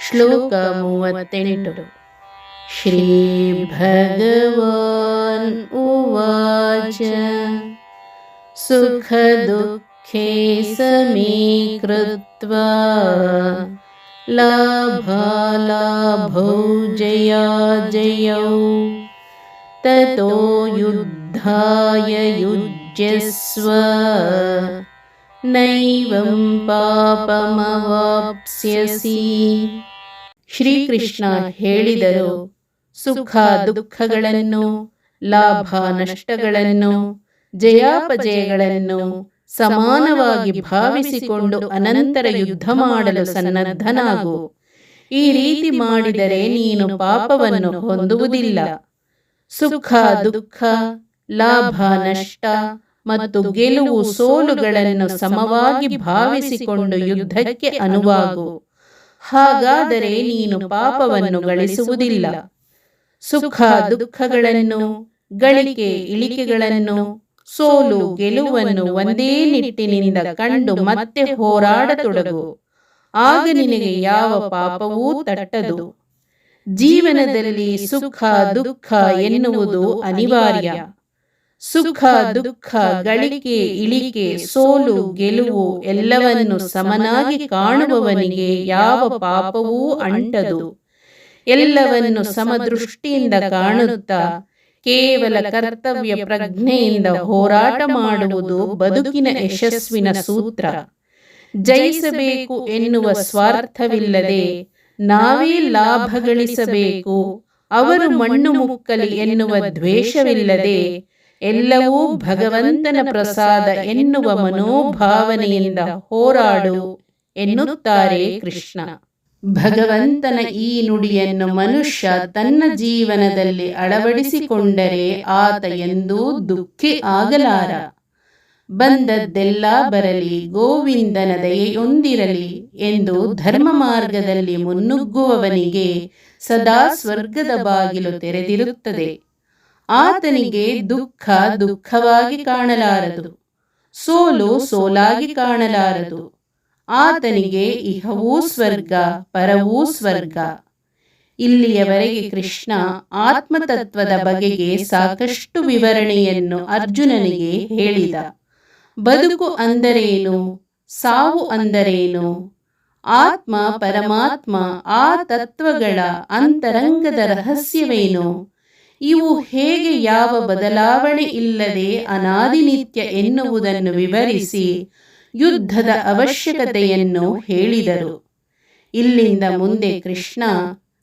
श्लोकमूव श्रीभदवान् उवाच सुखदुःखे समीकृत्वा लाभालाभौ जया जयौ। ततो युद्धाय युजस्व ನೈವಂ ಪಾಪಮವಾಪ್ಸ್ಯಸಿ ಶ್ರೀಕೃಷ್ಣ ಹೇಳಿದರು, ಸುಖ ದುಃಖಗಳನ್ನು, ಲಾಭ ನಷ್ಟಗಳನ್ನು, ಜಯಾಪಜಯಗಳನ್ನು ಸಮಾನವಾಗಿ ಭಾವಿಸಿಕೊಂಡು ಅನಂತರ ಯುದ್ಧ ಮಾಡಲು ಸನ್ನದ್ಧನಾಗು. ಈ ರೀತಿ ಮಾಡಿದರೆ ನೀನು ಪಾಪವನ್ನು ಹೊಂದುವುದಿಲ್ಲ. ಸುಖ, ದುಃಖ, ಲಾಭ, ನಷ್ಟ ಮತ್ತು ಗೆಲುವು ಸೋಲುಗಳನ್ನು ಸಮವಾಗಿ ಭಾವಿಸಿಕೊಂಡು ಯುದ್ಧಕ್ಕೆ ಅನುವಾಗು. ಹಾಗಾದರೆ ನೀನು ಪಾಪವನ್ನು ಗಳಿಸುವುದಿಲ್ಲ. ಸುಖ ದುಃಖಗಳನ್ನು, ಗಳಿಕೆ ಇಳಿಕೆಗಳನ್ನು, ಸೋಲು ಗೆಲುವನ್ನು ಒಂದೇ ನಿಟ್ಟಿನಿಂದ ಕಂಡು ಮತ್ತೆ ಹೋರಾಡತೊಡಗು. ಆಗ ನಿನಗೆ ಯಾವ ಪಾಪವೂ ತಟ್ಟದು. ಜೀವನದಲ್ಲಿ ಸುಖ ದುಃಖ ಎನ್ನುವುದು ಅನಿವಾರ್ಯ. ಸುಖ, ದುಃಖ, ಗಳಿಕೆ, ಇಳಿಕೆ, ಸೋಲು, ಗೆಲುವು ಎಲ್ಲವನ್ನು ಸಮನಾಗಿ ಕಾಣುವವನಿಗೆ ಯಾವ ಪಾಪವೂ ಅಂಟದು. ಎಲ್ಲವನ್ನು ಸಮದೃಷ್ಟಿಯಿಂದ ಕಾಣುತ್ತಾ ಕೇವಲ ಕರ್ತವ್ಯ ಪ್ರಜ್ಞೆಯಿಂದ ಹೋರಾಟ ಮಾಡುವುದು ಬದುಕಿನ ಯಶಸ್ವಿನ ಸೂತ್ರ. ಜಯಿಸಬೇಕು ಎನ್ನುವ ಸ್ವಾರ್ಥವಿಲ್ಲದೆ ನಾವೇ ಲಾಭ ಗಳಿಸಬೇಕು. ಅವರು ಮಣ್ಣು ಮುಕ್ಕಲಿ ಎನ್ನುವ ದ್ವೇಷವಿಲ್ಲದೆ ಎಲ್ಲವೂ ಭಗವಂತನ ಪ್ರಸಾದ ಎನ್ನುವ ಮನೋಭಾವನೆಯಿಂದ ಹೋರಾಡು ಎನ್ನುತ್ತಾರೆ ಕೃಷ್ಣ. ಭಗವಂತನ ಈ ನುಡಿಯನ್ನು ಮನುಷ್ಯ ತನ್ನ ಜೀವನದಲ್ಲಿ ಅಳವಡಿಸಿಕೊಂಡರೆ ಆತ ಎಂದೂ ದುಃಖಿ ಆಗಲಾರ. ಬಂದದ್ದೆಲ್ಲ ಬರಲಿ, ಗೋವಿಂದನ ದಯೆಯೊಂದಿರಲಿ ಎಂದು ಧರ್ಮ ಮಾರ್ಗದಲ್ಲಿ ಮುನ್ನುಗ್ಗುವವನಿಗೆ ಸದಾ ಸ್ವರ್ಗದ ಬಾಗಿಲು ತೆರೆದಿರುತ್ತದೆ. ಆತನಿಗೆ ದುಃಖ ದುಃಖವಾಗಿ ಕಾಣಲಾರದು. ಸೋಲು ಸೋಲಾಗಿ ಕಾಣಲಾರದು. ಆತನಿಗೆ ಇಹವೂ ಸ್ವರ್ಗ, ಪರವೂ ಸ್ವರ್ಗ. ಇಲ್ಲಿಯವರೆಗೆ ಕೃಷ್ಣ ಆತ್ಮತತ್ವದ ಬಗೆಗೆ ಸಾಕಷ್ಟು ವಿವರಣೆಯನ್ನು ಅರ್ಜುನನಿಗೆ ಹೇಳಿದ. ಬದುಕು ಅಂದರೇನು? ಸಾವು ಅಂದರೇನು? ಆತ್ಮ ಪರಮಾತ್ಮ ಆ ತತ್ವಗಳ ಅಂತರಂಗದ ರಹಸ್ಯವೇನು? ಇವು ಹೇಗೆ ಯಾವ ಬದಲಾವಣೆ ಇಲ್ಲದೆ ಅನಾದಿನಿತ್ಯ ಎನ್ನುವುದನ್ನು ವಿವರಿಸಿ ಯುದ್ಧದ ಅವಶ್ಯಕತೆಯನ್ನು ಹೇಳಿದರು. ಇಲ್ಲಿಂದ ಮುಂದೆ ಕೃಷ್ಣ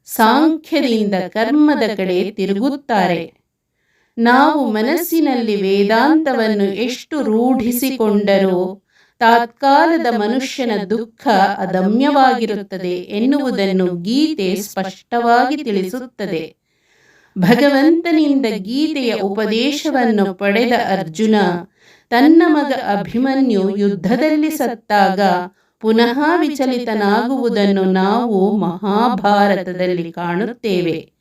ಸಾಂಖ್ಯದಿಂದ ಕರ್ಮದ ಕಡೆ ತಿರುಗುತ್ತಾರೆ. ನಾವು ಮನಸ್ಸಿನಲ್ಲಿ ವೇದಾಂತವನ್ನು ಎಷ್ಟು ರೂಢಿಸಿಕೊಂಡರೂ ತಾತ್ಕಾಲದ ಮನುಷ್ಯನ ದುಃಖ ಅದಮ್ಯವಾಗಿರುತ್ತದೆ ಎನ್ನುವುದನ್ನು ಗೀತೆ ಸ್ಪಷ್ಟವಾಗಿ ತಿಳಿಸುತ್ತದೆ. ಭಗವಂತನಿಂದ ಗೀತೆಯ ಉಪದೇಶವನ್ನು ಪಡೆದ ಅರ್ಜುನ ತನ್ನ ಮಗ ಅಭಿಮನ್ಯು ಯುದ್ಧದಲ್ಲಿ ಸತ್ತಾಗ ಪುನಃ ವಿಚಲಿತನಾಗುವುದನ್ನು ನಾವು ಮಹಾಭಾರತದಲ್ಲಿ ಕಾಣುತ್ತೇವೆ.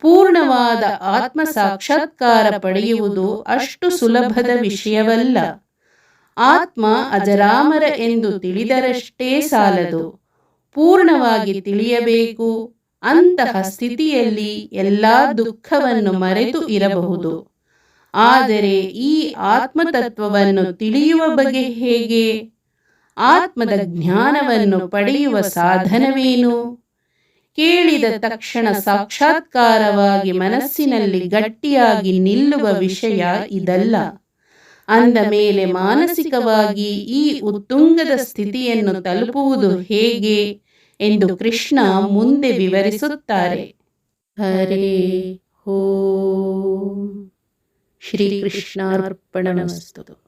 ಪೂರ್ಣವಾದ ಆತ್ಮ ಸಾಕ್ಷಾತ್ಕಾರ ಪಡೆಯುವುದು ಅಷ್ಟು ಸುಲಭದ ವಿಷಯವಲ್ಲ. ಆತ್ಮ ಅಜರಾಮರ ಎಂದು ತಿಳಿದರಷ್ಟೇ ಸಾಲದು. ಪೂರ್ಣವಾಗಿ ತಿಳಿಯಬೇಕು. ಅಂತಹ ಸ್ಥಿತಿಯಲ್ಲಿ ಎಲ್ಲಾ ದುಃಖವನ್ನು ಮರೆತು ಇರಬಹುದು. ಆದರೆ ಈ ಆತ್ಮತತ್ವವನ್ನು ತಿಳಿಯುವ ಬಗೆ ಹೇಗೆ? ಆತ್ಮದ ಜ್ಞಾನವನ್ನು ಪಡೆಯುವ ಸಾಧನವೇನು? ಕೇಳಿದ ತಕ್ಷಣ ಸಾಕ್ಷಾತ್ಕಾರವಾಗಿ ಮನಸ್ಸಿನಲ್ಲಿ ಗಟ್ಟಿಯಾಗಿ ನಿಲ್ಲುವ ವಿಷಯ ಇದಲ್ಲ. ಅಂದ ಮೇಲೆ ಮಾನಸಿಕವಾಗಿ ಈ ಉತ್ತುಂಗದ ಸ್ಥಿತಿಯನ್ನು ತಲುಪುವುದು ಹೇಗೆ? ಎಂದು ಕೃಷ್ಣ ಮುಂದೆ ವಿವರಿಸುತ್ತಾರೆ. ಹರೇ ಹೋ. ಶ್ರೀಕೃಷ್ಣಾರ್ಪಣಮಸ್ತು